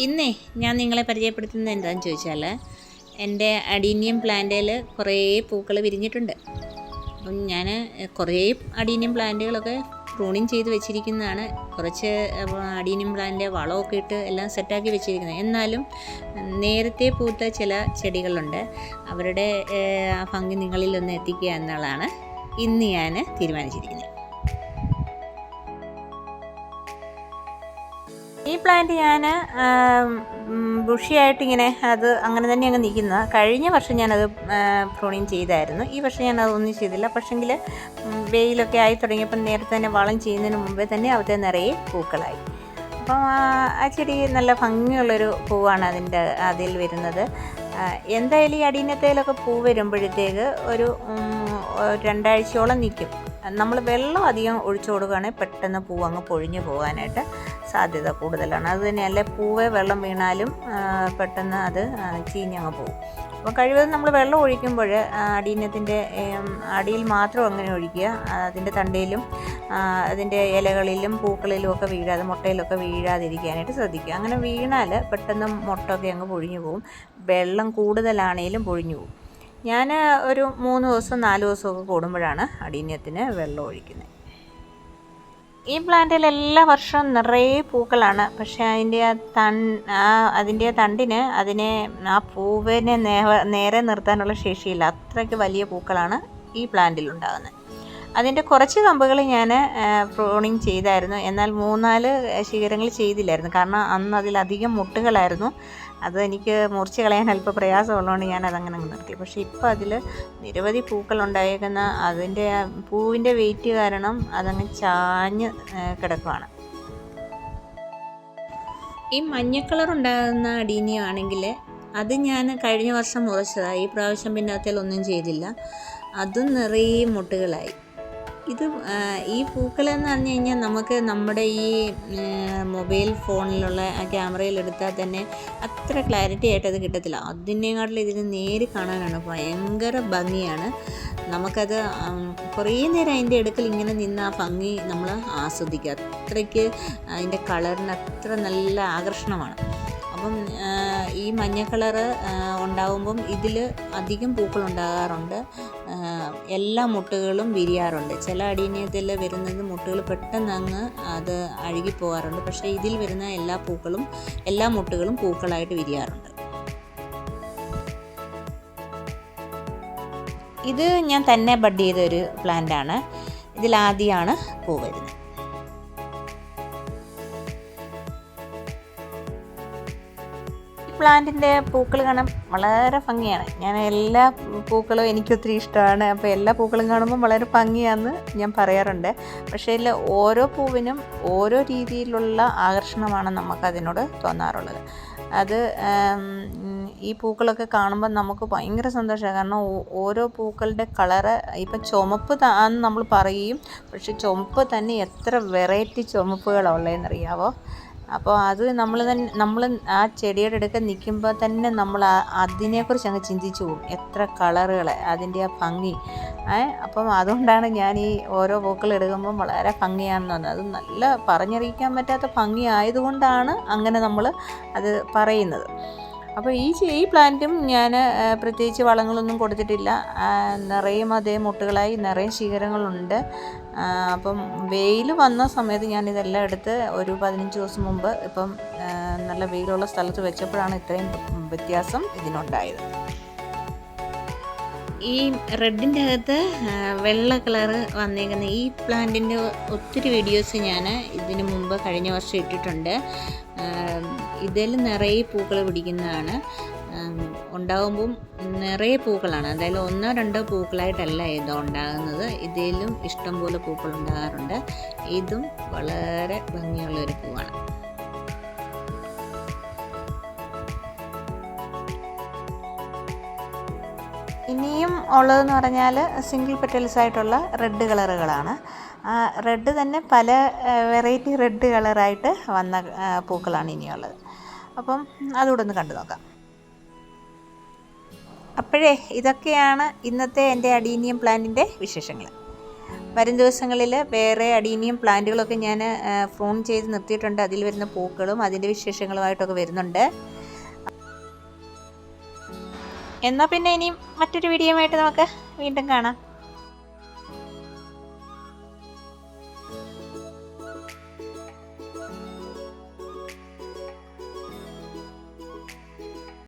ഇന്നേ ഞാൻ നിങ്ങളെ പരിചയപ്പെടുത്തുന്നത് എന്താണെന്ന് ചോദിച്ചാൽ എന്റെ അഡീനിയം പ്ലാന്റിൽ കുറേ പൂക്കൾ വിരിഞ്ഞിട്ടുണ്ട്. അപ്പം ഞാൻ കുറേ അഡീനിയം പ്ലാന്റുകളൊക്കെ പ്രൂണിങ് ചെയ്ത് വെച്ചിരിക്കുന്നതാണ്. കുറച്ച് അഡീനിയം പ്ലാന്റിന്റെ വളമൊക്കെ ഇട്ട് എല്ലാം സെറ്റാക്കി വെച്ചിരിക്കുന്നത്. എന്നാലും നേരത്തെ പൂത്ത ചില ചെടികളുണ്ട്. അവരുടെ ഭംഗി നിങ്ങളിലൊന്ന് എത്തിക്കുക എന്നുള്ളതാണ് ഇന്ന് ഞാൻ തീരുമാനിച്ചിരിക്കുന്നത്. പ്ലാന്റ് ഞാൻ ബുഷിയായിട്ട് ഇങ്ങനെ അത് അങ്ങനെ തന്നെ അങ്ങ് നിൽക്കുന്ന. കഴിഞ്ഞ വർഷം ഞാനത് പ്രൂണിങ് ചെയ്തായിരുന്നു. ഈ വർഷം ഞാൻ അതൊന്നും ചെയ്തില്ല പക്ഷെങ്കിൽ വെയിലൊക്കെ ആയി തുടങ്ങിയപ്പോൾ നേരത്തെ തന്നെ വളം ചെയ്യുന്നതിന് മുമ്പേ തന്നെ അവിടെ നിറയെ പൂക്കളായി. അപ്പം ആ, ചെടി നല്ല ഭംഗിയുള്ളൊരു പൂവാണ് അതിന്റെ അതിൽ വരുന്നത്. എന്തായാലും ഈ അടീനത്തേലൊക്കെ പൂ വരുമ്പോഴത്തേക്ക് ഒരു രണ്ടാഴ്ചയോളം നിൽക്കും. നമ്മൾ വെള്ളം അധികം ഒഴിച്ചു കൊടുക്കുകയാണെങ്കിൽ പെട്ടെന്ന് പൂ അങ്ങ് പൊഴിഞ്ഞു പോകാനായിട്ട്. സാധ്യത കൂടുതലാണ്. അത് തന്നെയല്ല പൂവേ വെള്ളം വീണാലും പെട്ടെന്ന് അത് ചീഞ്ഞങ്ങ് പോകും. അപ്പോൾ കഴിവതും നമ്മൾ വെള്ളം ഒഴിക്കുമ്പോൾ അടീനത്തിന്റെ അടിയിൽ മാത്രം അങ്ങനെ ഒഴിക്കുക. അതിന്റെ തണ്ടയിലും അതിന്റെ ഇലകളിലും പൂക്കളിലും ഒക്കെ വീഴാതെ മുട്ടയിലൊക്കെ വീഴാതിരിക്കാനായിട്ട് ശ്രദ്ധിക്കുക. അങ്ങനെ വീണാൽ പെട്ടെന്ന് മുട്ടൊക്കെ അങ്ങ് പൊഴിഞ്ഞു പോകും. വെള്ളം കൂടുതലാണേലും പൊഴിഞ്ഞു പോകും. ഞാൻ ഒരു മൂന്ന് ദിവസം നാല് ദിവസമൊക്കെ കൂടുമ്പോഴാണ് അടീനത്തിന് വെള്ളം ഒഴിക്കുന്നത്. ഈ പ്ലാന്റിൽ എല്ലാ വർഷവും നിറയെ പൂക്കളാണ്. പക്ഷേ അതിന്റെ ആ തൺ ആ അതിന്റെ തണ്ടിന് അതിനെ ആ പൂവിനെ നേരെ നിർത്താനുള്ള ശേഷിയില്ല. അത്രയ്ക്ക് വലിയ പൂക്കളാണ് ഈ പ്ലാന്റിൽ ഉണ്ടാകുന്നത്. അതിന്റെ കുറച്ച് കമ്പുകൾ ഞാൻ പ്രോണിങ് ചെയ്തായിരുന്നു. എന്നാൽ മൂന്നാൽ ശിഖരങ്ങൾ ചെയ്തില്ലായിരുന്നു. കാരണം അന്ന് അതിലധികം മുട്ടുകളായിരുന്നു. അത് എനിക്ക് മുറിച്ച് കളയാൻ അല്പം പ്രയാസമുള്ളതുകൊണ്ട് ഞാൻ അതങ്ങനെ നിർത്തി. പക്ഷേ ഇപ്പോൾ അതിൽ നിരവധി പൂക്കൾ ഉണ്ടായേക്കുന്ന അതിന്റെ പൂവിന്റെ വെയിറ്റ് കാരണം അതങ്ങ് ചാഞ്ഞ് കിടക്കുവാണ്. ഈ മഞ്ഞ കളർ ഉണ്ടാകുന്ന അടീനിയാണെങ്കിൽ അത് ഞാൻ കഴിഞ്ഞ വർഷം മുറിച്ചതാണ് ഈ പ്രാവശ്യം പിന്നെ അതിലൊന്നും ചെയ്തില്ല. അതും നിറയെ മുട്ടുകളായി. ഇത് ഈ പൂക്കളെന്ന് പറഞ്ഞു കഴിഞ്ഞാൽ നമുക്ക് നമ്മുടെ ഈ മൊബൈൽ ഫോണിലുള്ള ആ ക്യാമറയിൽ എടുത്താൽ തന്നെ അത്ര ക്ലാരിറ്റി ആയിട്ട് അത് കിട്ടത്തില്ല. അതിനേക്കാട്ടിലും ഇതിന് നേരി കാണാനാണ് ഭയങ്കര ഭംഗിയാണ്. നമുക്കത് കുറേ നേരം അതിന്റെ അടുക്കൽ ഇങ്ങനെ നിന്ന് ആ ഭംഗി നമ്മൾ ആസ്വദിക്കുക. അത്രയ്ക്ക് അതിന്റെ കളറിന് അത്ര നല്ല ആകർഷണമാണ്. അപ്പം ഈ മഞ്ഞ കളറ് ഉണ്ടാവുമ്പം ഇതിൽ അധികം പൂക്കൾ ഉണ്ടാകാറുണ്ട്. എല്ലാ മുട്ടുകളും വിരിയാറുണ്ട്. ചില അടിയനത്തിൽ വരുന്നത് മുട്ടുകൾ പെട്ടെന്ന് അങ്ങ് അത് അഴുകിപ്പോകാറുണ്ട് പക്ഷേ ഇതിൽ വരുന്ന എല്ലാ പൂക്കളും എല്ലാ മുട്ടുകളും പൂക്കളായിട്ട് വിരിയാറുണ്ട്. ഇത് ഞാൻ തന്നെ ബഡ് ചെയ്ത ഒരു പ്ലാന്റ് ആണ് ഇതിലാദ്യമാണ് പൂ വരുന്നത്. പ്ലാന്റിന്റെ പൂക്കൾ കാണാൻ വളരെ ഭംഗിയാണ്. ഞാൻ എല്ലാ പൂക്കളും എനിക്കൊത്തിരി ഇഷ്ടമാണ്. അപ്പോൾ എല്ലാ പൂക്കളും കാണുമ്പോൾ വളരെ ഭംഗിയാണെന്ന് ഞാൻ പറയാറുണ്ട്. പക്ഷേ ഇതിൽ ഓരോ പൂവിനും ഓരോ രീതിയിലുള്ള ആകർഷണമാണ് നമുക്കതിനോട് തോന്നാറുള്ളത്. അത് ഈ പൂക്കളൊക്കെ കാണുമ്പോൾ നമുക്ക് ഭയങ്കര സന്തോഷമാണ്. കാരണം ഓരോ പൂക്കളുടെ കളറ് ഇപ്പം ചുമപ്പ് ആണെന്ന് നമ്മൾ പറയും. പക്ഷെ ചുമപ്പ് തന്നെ എത്ര വെറൈറ്റി ചുമപ്പുകളാണ് ഉള്ളതെന്നറിയാവോ? അപ്പോൾ അത് നമ്മൾ തന്നെ നമ്മൾ ആ ചെടിയുടെ അടുക്ക നിൽക്കുമ്പോൾ തന്നെ നമ്മൾ അതിനെക്കുറിച്ച് അങ്ങ് ചിന്തിച്ചു പോകും. എത്ര കളറുകൾ അതിന്റെ ആ ഭംഗി. അപ്പം അതുകൊണ്ടാണ് ഞാൻ ഈ ഓരോ പൂക്കൾ എടുക്കുമ്പോൾ വളരെ ഭംഗിയാണെന്ന് പറഞ്ഞത്. അത് നല്ല പറഞ്ഞറിയിക്കാൻ പറ്റാത്ത ഭംഗി ആയതുകൊണ്ടാണ് അങ്ങനെ നമ്മൾ അത് പറയുന്നത്. അപ്പോൾ ഈ ഈ പ്ലാന്റും ഞാൻ പ്രത്യേകിച്ച് വളങ്ങളൊന്നും കൊടുത്തിട്ടില്ല. നിറയും അതേ മുട്ടുകളായി നിറയെ ശിഖരങ്ങളുണ്ട്. അപ്പം വെയിൽ വന്ന സമയത്ത് ഞാൻ ഇതെല്ലാം എടുത്ത് ഒരു പതിനഞ്ച് ദിവസം മുമ്പ് ഇപ്പം നല്ല വെയിലുള്ള സ്ഥലത്ത് വെച്ചപ്പോഴാണ് ഇത്രയും വ്യത്യാസം ഇതിനുണ്ടായത്. ഈ റെഡിന്റെ അകത്ത് വെള്ള കളറ് വന്നേക്കുന്ന ഈ പ്ലാന്റിന്റെ ഒത്തിരി വീഡിയോസ് ഞാൻ ഇതിനു മുമ്പ് കഴിഞ്ഞ വർഷം ഇട്ടിട്ടുണ്ട്. ഇതിൽ നിറയെ പൂക്കൾ പിടിക്കുന്നതാണ്. ഉണ്ടാകുമ്പം നിറയെ പൂക്കളാണ്. അതായത് ഒന്നോ രണ്ടോ പൂക്കളായിട്ടല്ല ഇത് ഉണ്ടാകുന്നത്. ഇതിലും ഇഷ്ടംപോലെ പൂക്കൾ ഉണ്ടാകാറുണ്ട്. ഇതും വളരെ ഭംഗിയുള്ള ഒരു പൂവാണ്. ഇനിയും ഉള്ളതെന്ന് പറഞ്ഞാൽ സിംഗിൾ പെറ്റൽസ് ആയിട്ടുള്ള റെഡ് കളറുകളാണ്. റെഡ് തന്നെ പല വെറൈറ്റി റെഡ് കളറായിട്ട് വന്ന പൂക്കളാണ് ഇനിയുള്ളത്. അപ്പം അതുകൂടെ ഒന്ന് കണ്ടു നോക്കാം. അപ്പോഴേ ഇതൊക്കെയാണ് ഇന്നത്തെ എന്റെ അഡീനിയം പ്ലാന്റിന്റെ വിശേഷങ്ങൾ. വരും ദിവസങ്ങളിൽ വേറെ അടീനിയം പ്ലാന്റുകളൊക്കെ ഞാൻ ഫോൺ ചെയ്ത് നിർത്തിയിട്ടുണ്ട്. അതിൽ വരുന്ന പൂക്കളും അതിന്റെ വിശേഷങ്ങളുമായിട്ടൊക്കെ വരുന്നുണ്ട്. എന്നാൽ പിന്നെ ഇനിയും മറ്റൊരു വീഡിയോ ആയിട്ട് നമുക്ക് വീണ്ടും കാണാം.